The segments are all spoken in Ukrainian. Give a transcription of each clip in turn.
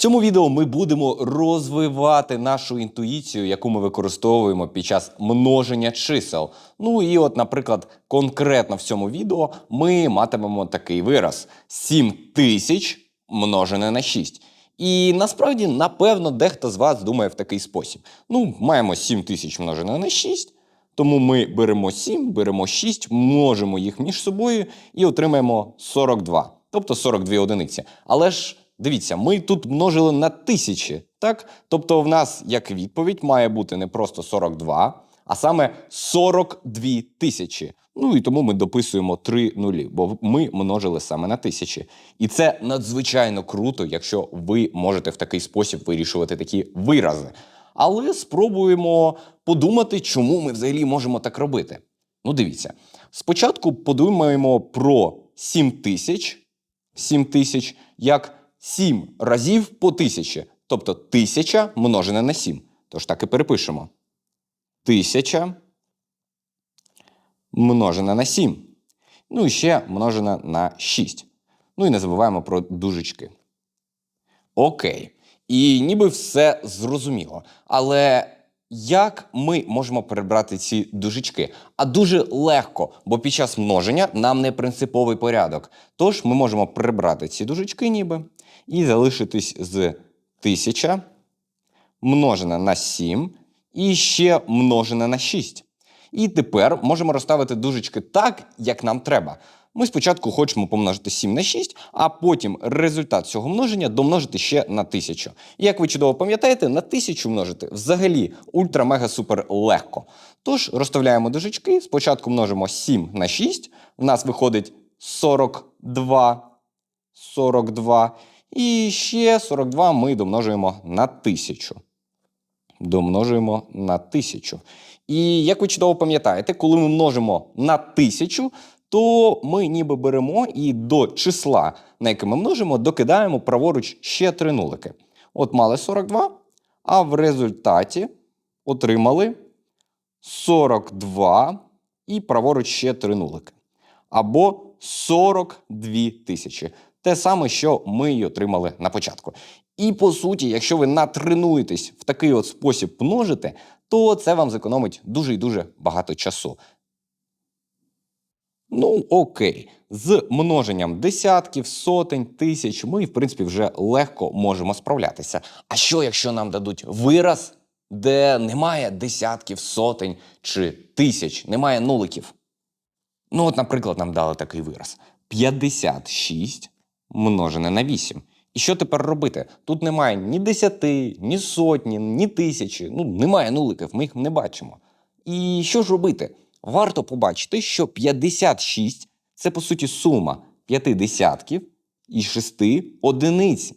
цьому відео ми будемо розвивати нашу інтуїцію, яку ми використовуємо під час множення чисел. Ну і от, наприклад, конкретно в цьому відео ми матимемо такий вираз: 7 тисяч множене на 6. І насправді, напевно, дехто з вас думає в такий спосіб. Ну, маємо 7 тисяч множене на 6, тому ми беремо 7, беремо 6, множимо їх між собою і отримаємо 42, тобто 42 одиниці. Але ж дивіться, ми тут множили на тисячі, так? Тобто в нас як відповідь має бути не просто 42, а саме 42 тисячі. Ну і тому ми дописуємо 3 нулі, бо ми множили саме на тисячі. І це надзвичайно круто, якщо ви можете в такий спосіб вирішувати такі вирази. Але спробуємо подумати, чому ми взагалі можемо так робити. Ну, дивіться, спочатку подумаємо про 7 тисяч, 7 тисяч як 7 разів по тисячі, тобто 1000 множене на 7. Тож так і перепишемо. 1000 множене на 7. Ну і ще множене на 6. Ну і не забуваємо про дужечки. Окей. І ніби все зрозуміло. Але як ми можемо перебрати ці дужечки? А дуже легко, бо під час множення нам не принциповий порядок. Тож ми можемо прибрати ці дужечки ніби і залишитись з 1000 множене на 7 і ще множене на 6. І тепер можемо розставити дужечки так, як нам треба. Ми спочатку хочемо помножити 7 на 6, а потім результат цього множення домножити ще на 1000. І як ви чудово пам'ятаєте, на 1000 множити взагалі ультра-мега-супер легко. Тож розставляємо дужечки, спочатку множимо 7 на 6, в нас виходить 42, 42, і ще 42 ми домножуємо на 1000 домножуємо на тисячу. І як ви чудово пам'ятаєте, коли ми множимо на тисячу, то ми ніби беремо і до числа, на яке ми множимо, докидаємо праворуч ще три нулики. От мали 42, а в результаті отримали 42 і праворуч ще три нулики. Або 42 тисячі. Те саме, що ми й отримали на початку. І по суті, якщо ви натренуєтесь в такий от спосіб множити, то це вам зекономить дуже і дуже багато часу. Ну, окей, з множенням десятків, сотень, тисяч ми, в принципі, вже легко можемо справлятися. А що, якщо нам дадуть вираз, де немає десятків, сотень чи тисяч, немає нуликів? Ну, от, наприклад, нам дали такий вираз: 56 множене на 8. І що тепер робити? Тут немає ні десяти, ні сотні, ні тисячі. Ну, немає нуликів, ми їх не бачимо. І що ж робити? Варто побачити, що 56 це по суті сума п'яти десятків і шести одиниць.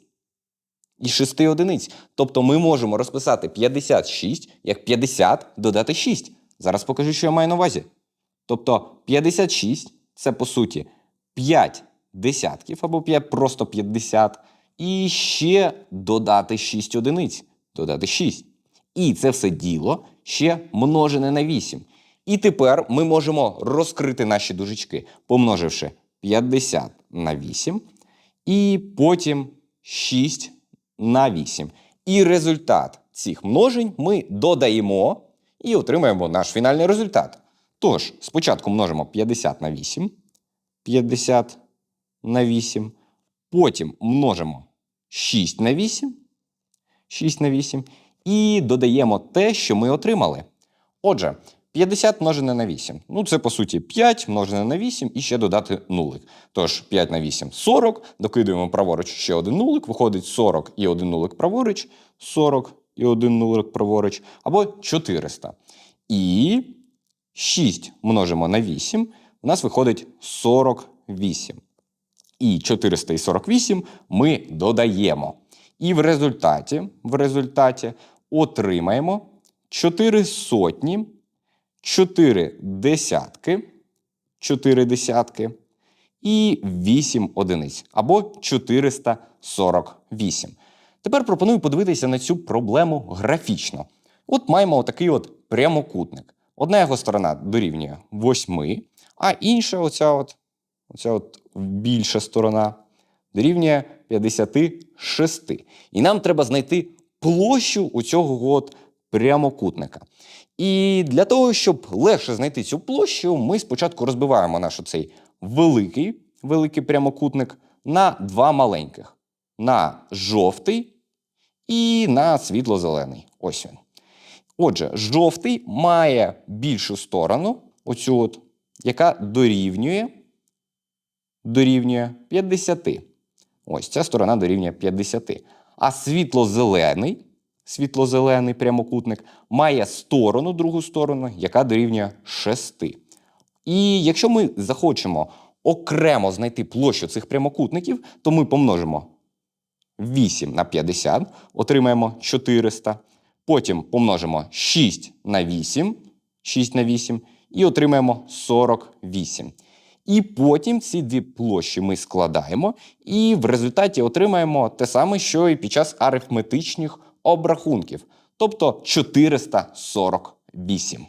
І шести одиниць. Тобто ми можемо розписати 56 як 50 додати 6. Зараз покажу, що я маю на увазі. Тобто 56 це по суті 5 десятків або 5, просто 50. І ще додати 6 одиниць. Додати 6. І це все діло ще множене на 8. І тепер ми можемо розкрити наші дужечки, помноживши 50 на 8, і потім 6 на 8. І результат цих множень ми додаємо і отримаємо наш фінальний результат. Тож, спочатку множимо 50 на 8, 50 на 8, потім множимо 6 на 8, 6 на 8, і додаємо те, що ми отримали. Отже, 50 множене на 8. Ну, це по суті 5 множене на 8 і ще додати нулик. Тож 5 на 8 40, докидуємо праворуч ще один нулик, виходить 40 і один нулик праворуч, 40 і один нулик праворуч, або 400. І 6 множимо на 8, у нас виходить 48. І 448 ми додаємо. І в результаті, в результаті отримаємо 4 сотні, 4 десятки, 4 десятки і 8 одиниць або 448. Тепер пропоную подивитися на цю проблему графічно. От маємо отакий от прямокутник. Одна його сторона дорівнює 8, а інша, оця от, оця от більша сторона, дорівнює 56. І нам треба знайти площу у цього от прямокутника. І для того, щоб легше знайти цю площу, ми спочатку розбиваємо наш оцей великий, великий прямокутник на два маленьких: на жовтий і на світло-зелений. Ось він. Отже, жовтий має більшу сторону, оцю от, яка дорівнює, дорівнює 50. Ось ця сторона дорівнює 50. А світло-зелений, світло-зелений прямокутник має сторону, другу сторону, яка дорівнює 6. І якщо ми захочемо окремо знайти площу цих прямокутників, то ми помножимо 8 на 50, отримаємо 400. Потім помножимо 6 на 8, 6 на 8 і отримаємо 48. І потім ці дві площі ми складаємо, і в результаті отримаємо те саме, що і під час арифметичних обрахунків, тобто 448.